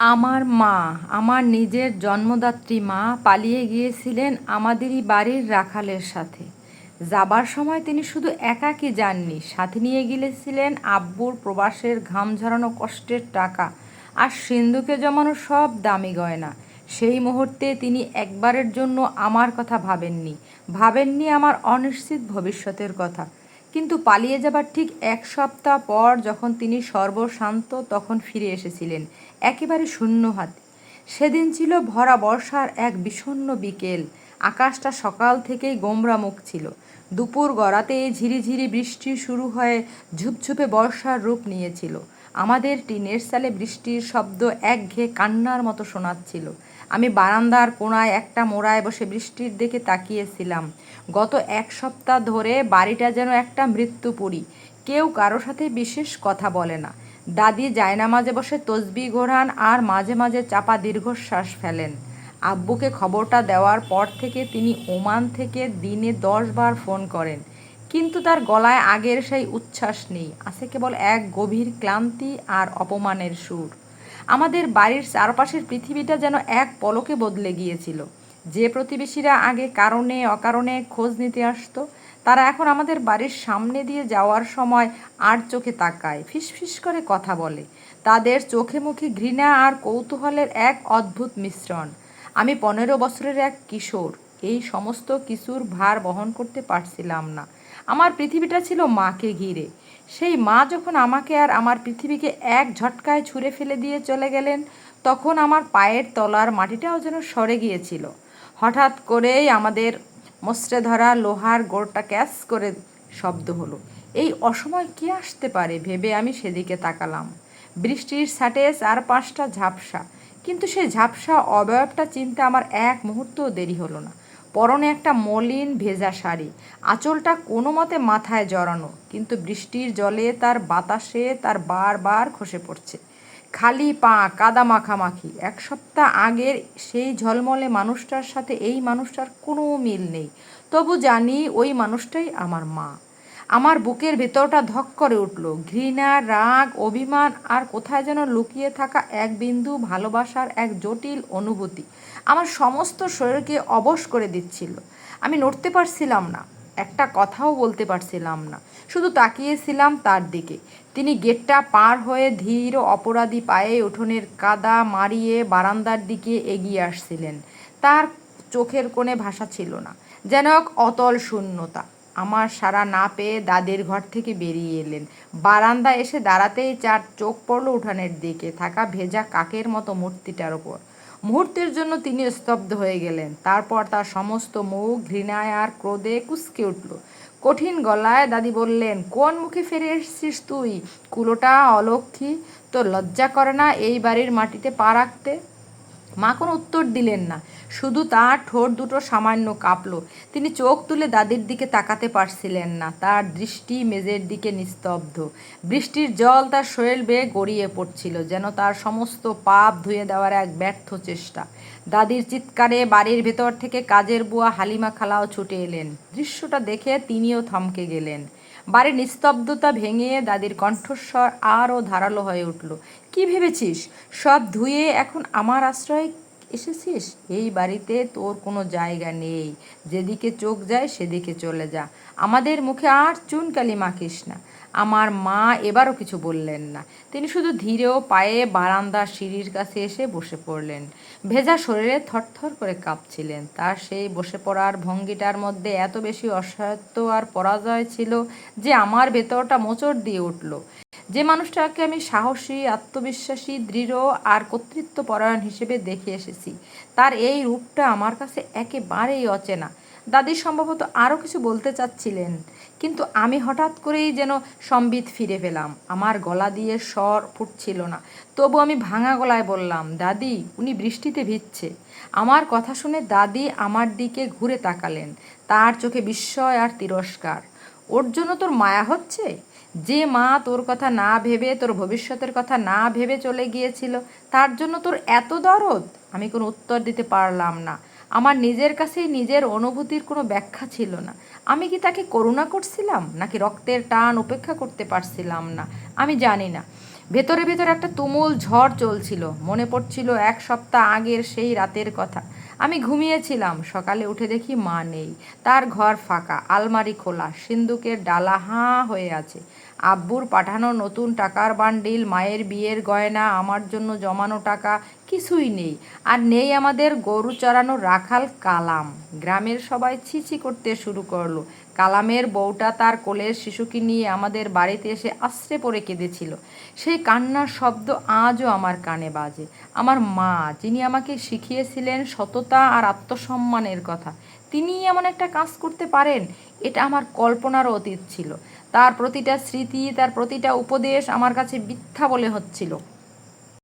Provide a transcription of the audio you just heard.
আমার মা, আমার নিজের জন্মদাত্রী মা পালিয়ে গিয়েছিলেন আমাদেরই বাড়ির রাখালের সাথে। যাবার সময় তিনি শুধু একাকী যাননি, সাথে নিয়ে গিয়েছিলেন আব্বুর প্রবাসের ঘাম ঝরানো কষ্টের টাকা আর সিন্ধুকে জমানো সব দামি গয়না। সেই মুহূর্তে তিনি একবারের জন্য আমার কথা ভাবেননি ভাবেননি আমার অনিশ্চিত ভবিষ্যতের কথা। কিন্তু পালিয়ে যাবার ঠিক এক সপ্তাহ পর যখন তিনি সর্বশান্ত তখন ফিরে এসেছিলেন, একেবারে শূন্য হাতে। সেদিন ছিল ভরা বর্ষার এক বিষণ্ন বিকেল। আকাশটা সকাল থেকেই গোমরা মুখ ছিল। দুপুর গড়াতে ঝিরিঝিরি বৃষ্টি শুরু হয়ে ঝুপঝুপে বর্ষার রূপ নিয়েছিল। আমাদের টিনের সালে বৃষ্টির শব্দ একঘেয়ে কান্নার মতো শোনাচ্ছিল। আমি বারান্দার কোণায় একটা মোড়ায় বসে বৃষ্টির দিকে তাকিয়েছিলাম। গত এক সপ্তাহ ধরে বাড়িটা যেন একটা মৃত্যুপুরী। কেউ কারও সাথে বিশেষ কথা বলে না। দাদি জায়নামাজে বসে তসবি ঘোরান আর মাঝে মাঝে চাপা দীর্ঘশ্বাস ফেলেন। আব্বুকে খবরটা দেওয়ার পর থেকে তিনি ওমান থেকে দিনে দশ বার ফোন করেন। কিন্তু তার গলায় আগের সেই উচ্ছ্বাস নেই। আছে কেবল এক গভীর ক্লান্তি আর অপমানের সুর। আমাদের বাড়ির চারপাশের পৃথিবীটা যেন এক পলকে বদলে গিয়েছিল। যে প্রতিবেশীরা আগে কারণে অকারণে খোঁজ নিতে আসতো, তারা এখন আমাদের বাড়ির সামনে দিয়ে যাওয়ার সময় আর চোখে তাকায়, ফিসফিস করে কথা বলে। তাদের চোখে মুখে ঘৃণা আর কৌতূহলের এক অদ্ভুত মিশ্রণ। আমি পনেরো বছরের এক কিশোর। এই সমস্ত কিছুর ভার বহন করতে পারছিলাম না। আমার পৃথিবীটা ছিল মাকে ঘিরে। সেই মা যখন আমাকে আর আমার পৃথিবীকে এক ঝটকায় ছুঁড়ে ফেলে দিয়ে চলে গেলেন, তখন আমার পায়ের তলার মাটিটাও যেন সরে গিয়েছিল। হঠাৎ করেই আমাদের মস্ত্রে ধরা লোহার গোড়টা ক্যাচ করে শব্দ হলো। এই অসময় কে আসতে পারে ভেবে আমি সেদিকে তাকালাম। বৃষ্টির সাটে চার পাঁচটা ঝাপসা। কিন্তু সেই ঝাপসা অবয়বটা চিনতে আমার এক মুহূর্তও দেরি হলো না। পরনে একটা মলিন ভেজা শাড়ি। আঁচলটা কোনো মতে মাথায় জড়ানো, কিন্তু বৃষ্টির জলে তার বাতাসে তার বারবার খসে পড়ছে। খালি পা কাদা মাখামাখি। এক সপ্তাহ আগের সেই ঝলমলে মানুষটার সাথে এই মানুষটার কোনো মিল নেই। তবু জানি ওই মানুষটাই আমার মা। আমার বুকের ভেতরটা ধক করে উঠল। ঘৃণা, রাগ, অভিমান আর কোথায় যেন লুকিয়ে থাকা এক বিন্দু ভালোবাসার এক জটিল অনুভূতি আমার সমস্ত শরীরকে অবশ করে দিচ্ছিল। আমি নড়তে পারছিলাম না, একটা কথাও বলতে পারছিলাম না। শুধু তাকিয়েছিলাম তার দিকে। তিনি গেটটা পার হয়ে ধীর অপরাধী পায়ে উঠোনের কাদা মারিয়ে বারান্দার দিকে এগিয়ে আসছিলেন। তার চোখের কোণে ভাষা ছিল না, যেন এক অতল শূন্যতা। আমার সারা না পেয়ে দাদির ঘর থেকে বেরিয়ে এলেন। বারান্দা এসে দাঁড়াতেই চার চোখ পড়ল উঠানের দিকে, থাকা ভেজা কাকের মতো মূর্তিটার ওপর। মুহূর্তের জন্য তিনি স্তব্ধ হয়ে গেলেন। তারপর তার সমস্ত মুখ ঘৃণায় আর ক্রোধে কুসকে উঠল। কঠিন গলায় দাদি বললেন, কোন মুখে ফিরে এসছিস তুই? কুলোটা অলক্ষী, তোর লজ্জা করে না এই বাড়ির মাটিতে পা রাখতে? মা কোনো উত্তর দিলেন না। শুধু তার ঠোঁট দুটো সামান্য কাঁপলো। তিনি চোখ তুলে দাদির দিকে তাকাতে পারছিলেন না। তার দৃষ্টি মেজের দিকে নিস্তব্ধ। বৃষ্টির জল তার শরীর বেয়ে গড়িয়ে পড়ছিল যেন তার সমস্ত পাপ ধুয়ে দেওয়ার এক ব্যর্থ চেষ্টা। দাদির চিৎকারে বাড়ির ভেতর থেকে কাজের বুয়া হালিমা খালাও ছুটে এলেন। দৃশ্যটা দেখে তিনিও থমকে গেলেন। বাড়ির নিস্তব্ধতা ভেঙে দাদির কণ্ঠস্বর আরও ধারালো হয়ে উঠল। কি ভেবেছিস? সব ধুয়ে এখন আমার আশ্রয় এসেছিস? এই বাড়িতে তোর কোনো জায়গা নেই। যেদিকে চোখ যায় সেদিকে চলে যা। আমাদের মুখে আর চুনকালি মাখিস না। আমার মা এবারও কিছু বললেন না। তিনি শুধু ধীরেও পায়ে বারান্দার সিঁড়ির কাছে এসে বসে পড়লেন। ভেজা শরীরে থরথর করে কাঁপছিলেন। তার সেই বসে পড়ার ভঙ্গিটার মধ্যে এত বেশি অসহায়ত্ব আর পরাজয় ছিল যে আমার ভেতরটা মোচড় দিয়ে উঠল। যে মানুষটাকে আমি সাহসী, আত্মবিশ্বাসী, দৃঢ় আর কর্তৃত্বপরায়ণ হিসেবে দেখে এসেছি। তার এই রূপটা আমার কাছে একেবারেই অচেনা। দাদি সম্ভবত আরও কিছু বলতে চাচ্ছিলেন। কিন্তু আমি হঠাৎ করেই যেন সম্বিত ফিরে পেলাম। আমার গলা দিয়ে স্বর ফুটছিল না। তবু আমি ভাঙা গলায় বললাম, দাদি, উনি বৃষ্টিতে ভিজছে। আমার কথা শুনে দাদি আমার দিকে ঘুরে তাকালেন। তার চোখে বিস্ময় আর তিরস্কার। ওর জন্য তোর মায়া হচ্ছে? যে মা তোর কথা না ভেবে, তোর ভবিষ্যতের কথা না ভেবে চলে গিয়েছিল, তার জন্য তোর এত দরদ? আমি কোনো উত্তর দিতে পারলাম না। আমার নিজের কাছেই নিজের অনুভূতির কোনো ব্যাখ্যা ছিল না। আমি কি তাকে করুণা করছিলাম? নাকি রক্তের টান উপেক্ষা করতে পারছিলাম না? আমি জানি না। ভেতরে ভেতরে একটা তুমুল ঝড় চলছিল। মনে পড়ছিল এক সপ্তাহ আগের সেই রাতের কথা। আমি ঘুমিয়েছিলাম। সকালে উঠে দেখি মা নেই। তার ঘর ফাঁকা। আলমারি খোলা। সিন্দুকের ডালা হাঁ হয়ে আছে। আব্বুর পাঠানো নতুন টাকার বান্ডিল, মায়ের বিয়ের গয়না, আমার জন্য জমানো টাকা, কিছুই নেই। আর নেই আমাদের গরু চড়ানো রাখাল কালাম। গ্রামের সবাই ছিছি করতে শুরু করল। কালামের বউটা তার কোলের শিশুকে নিয়ে আমাদের বাড়িতে এসে আশ্রে পড়ে কেঁদেছিল। সেই কান্নার শব্দ আজও আমার কানে বাজে। আমার মা, যিনি আমাকে শিখিয়েছিলেন সততা আর আত্মসম্মানের কথা তিনি এমন একটা কাজ করতে পারেন? এটা আমার কল্পনারও অতীত ছিল। তার প্রতিটা স্মৃতি, তার প্রতিটা উপদেশ আমার কাছে মিথ্যা বলে হচ্ছিল।